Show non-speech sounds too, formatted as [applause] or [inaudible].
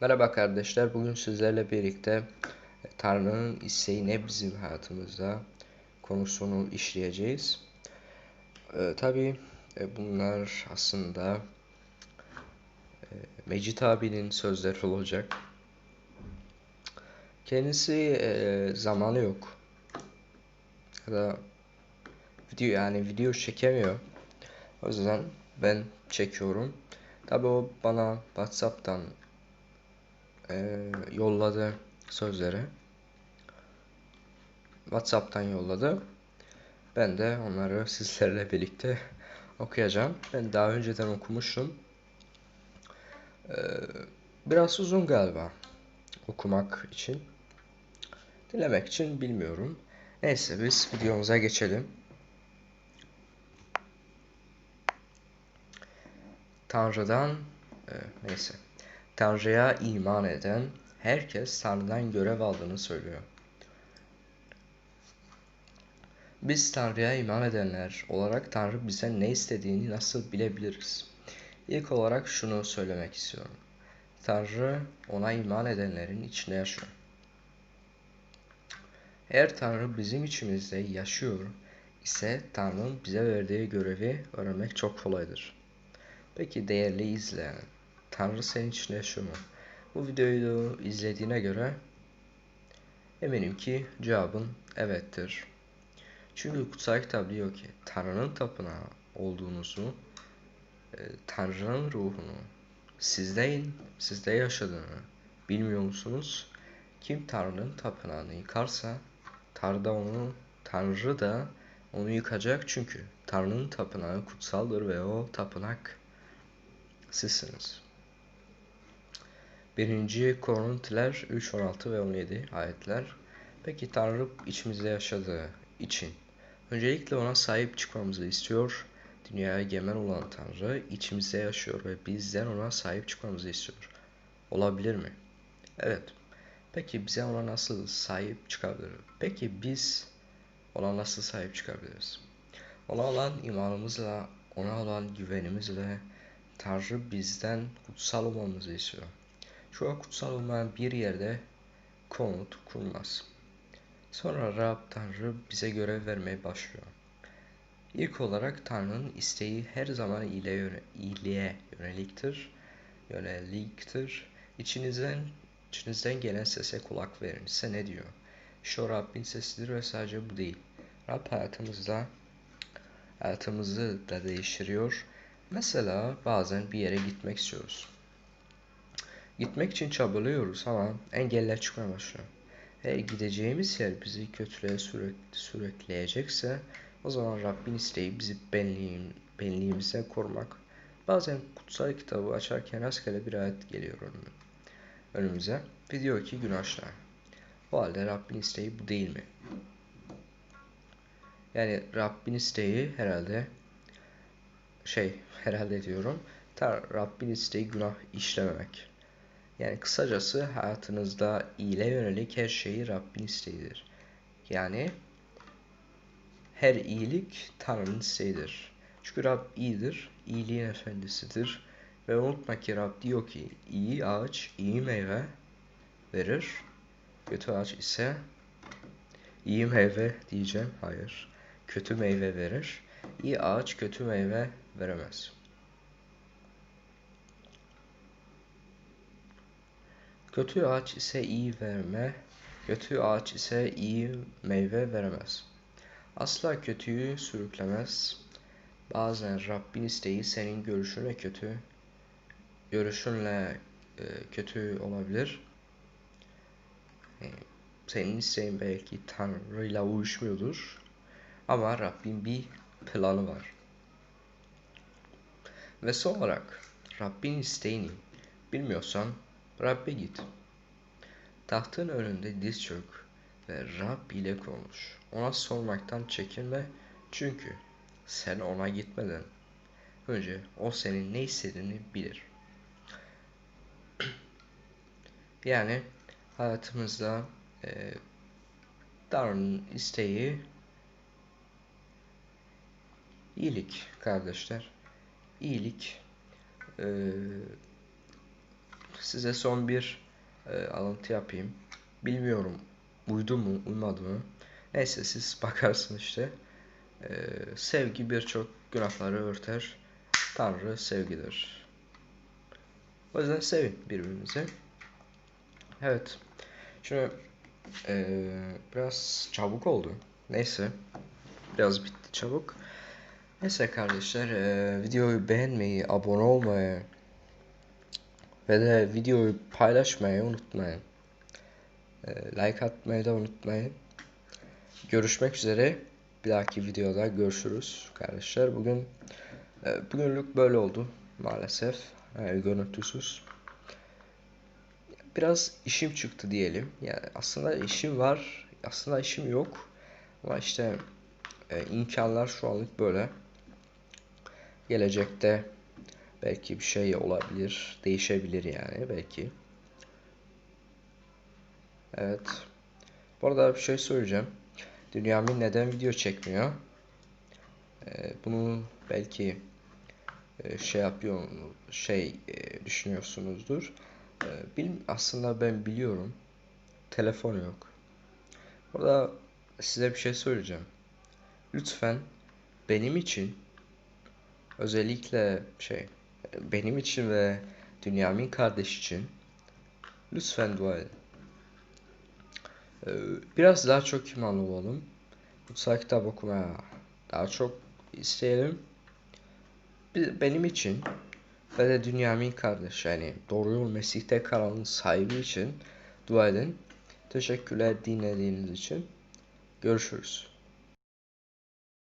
Merhaba kardeşler. Bugün sizlerle birlikte Tanrı'nın isteği ne bizim hayatımızda konusunu işleyeceğiz. Ee, Tabi e, bunlar aslında e, Mecit abinin sözleri olacak. Kendisi e, zamanı yok. Ya da video yani video çekemiyor. O yüzden ben çekiyorum. Tabi o bana WhatsApp'tan e, yolladı sözleri. WhatsApp'tan yolladı. Ben de onları [laughs] sizlerle birlikte [laughs] okuyacağım. Ben daha önceden okumuştum. Ee, biraz uzun galiba okumak için. Dinlemek için bilmiyorum. Neyse biz videomuza geçelim. Tanrı'dan e, neyse. Tanrı'ya iman eden herkes Tanrı'dan görev aldığını söylüyor. Biz Tanrı'ya iman edenler olarak Tanrı bize ne istediğini nasıl bilebiliriz? İlk olarak şunu söylemek istiyorum. Tanrı ona iman edenlerin içinde yaşıyor. Eğer Tanrı bizim içimizde yaşıyor ise Tanrı'nın bize verdiği görevi öğrenmek çok kolaydır. Peki değerli izleyen, Tanrı senin için yaşıyor mu? Bu videoyu izlediğine göre eminim ki cevabın evettir. Çünkü kutsal kitap diyor ki Tanrı'nın tapınağı olduğunuzu, e, Tanrı'nın ruhunu sizdeyin, sizde yaşadığını bilmiyor musunuz? Kim Tanrı'nın tapınağını yıkarsa Tanrı da onu Tanrı da onu yıkacak çünkü Tanrı'nın tapınağı kutsaldır ve o tapınak sizsiniz. 1. Korintiler 3, 16 ve 17 ayetler. Peki Tanrı içimizde yaşadığı için öncelikle ona sahip çıkmamızı istiyor. Dünyaya egemen olan Tanrı içimizde yaşıyor ve bizden ona sahip çıkmamızı istiyor. Olabilir mi? Evet. Peki bize ona nasıl sahip çıkabilir? Peki biz ona nasıl sahip çıkabiliriz? Ona olan imanımızla, ona olan güvenimizle Tanrı bizden kutsal olmamızı istiyor. Şu an kutsal olmayan bir yerde konut kurmaz. Sonra Rab Tanrı bize görev vermeye başlıyor. İlk olarak Tanrı'nın isteği her zaman iyiliğe, iyiliğe yöneliktir. Yöneliktir. İçinizden, içinizden gelen sese kulak verin. Size ne diyor? Şu Rabbin sesidir ve sadece bu değil. Rab hayatımızda hayatımızı da değiştiriyor. Mesela bazen bir yere gitmek istiyoruz. Gitmek için çabalıyoruz ama engeller çıkmaya başlıyor. Eğer gideceğimiz yer bizi kötülüğe sürekli sürükleyecekse o zaman Rabbin isteği bizi benliğin, benliğimize korumak. Bazen kutsal kitabı açarken rastgele bir ayet geliyor önümüze. Video ki günahlar. O halde Rabbin isteği bu değil mi? Yani Rabbin isteği herhalde şey herhalde diyorum. Rabbin isteği günah işlememek. Yani kısacası hayatınızda iyile yönelik her şeyi Rabbin isteğidir. Yani her iyilik Tanrı'nın isteğidir. Çünkü Rab iyidir, iyiliğin efendisidir. Ve unutma ki Rab diyor ki iyi ağaç iyi meyve verir. Kötü ağaç ise iyi meyve diyeceğim. Hayır. Kötü meyve verir. İyi ağaç kötü meyve veremez. Kötü ağaç ise iyi verme, kötü ağaç ise iyi meyve veremez. Asla kötüyü sürüklemez. Bazen Rabbin isteği senin görüşüne kötü, görüşünle e, kötü olabilir. E, senin isteğin belki Tanrı ile uyuşmuyordur. Ama Rabbin bir planı var. Ve son olarak Rabbin isteğini bilmiyorsan Rabbe git. Tahtın önünde diz çök ve Rab ile konuş. Ona sormaktan çekinme çünkü sen ona gitmeden önce o senin ne istediğini bilir. [clears throat] yani hayatımızda e, Tanrı'nın isteği iyilik kardeşler. İyilik e, size son bir e, alıntı yapayım. Bilmiyorum uydu mu uymadı mı. Neyse siz [laughs] bakarsınız işte. E, sevgi birçok günahları örter. Tanrı sevgidir. O yüzden sevin birbirinizi. Evet. Şimdi e, biraz çabuk oldu. Neyse. Biraz bitti çabuk. Neyse kardeşler e, videoyu beğenmeyi, abone olmayı ve de videoyu paylaşmayı unutmayın. E, like atmayı da unutmayın. Görüşmek üzere. Bir dahaki videoda görüşürüz kardeşler. Bugün e, bugünlük böyle oldu maalesef. Yani görüntüsüz. Biraz işim çıktı diyelim. Yani aslında işim var. Aslında işim yok. Ama işte e, imkanlar şu anlık böyle. Gelecekte belki bir şey olabilir, değişebilir yani belki. Evet. Bu arada bir şey söyleyeceğim. Dünyamin neden video çekmiyor? Ee, bunu belki e, şey yapıyor, şey e, düşünüyorsunuzdur. Ee, bil, aslında ben biliyorum. Telefon yok. Burada size bir şey söyleyeceğim. Lütfen benim için özellikle şey benim için ve Dünyamin kardeş için lütfen dua edin. Ee, biraz daha çok imanlı olalım. Kutsal kitap okumaya daha çok isteyelim. Benim için ve de Dünyamin kardeş yani doğru yol Mesih'te kanalın sahibi için dua edin. Teşekkürler dinlediğiniz için. Görüşürüz.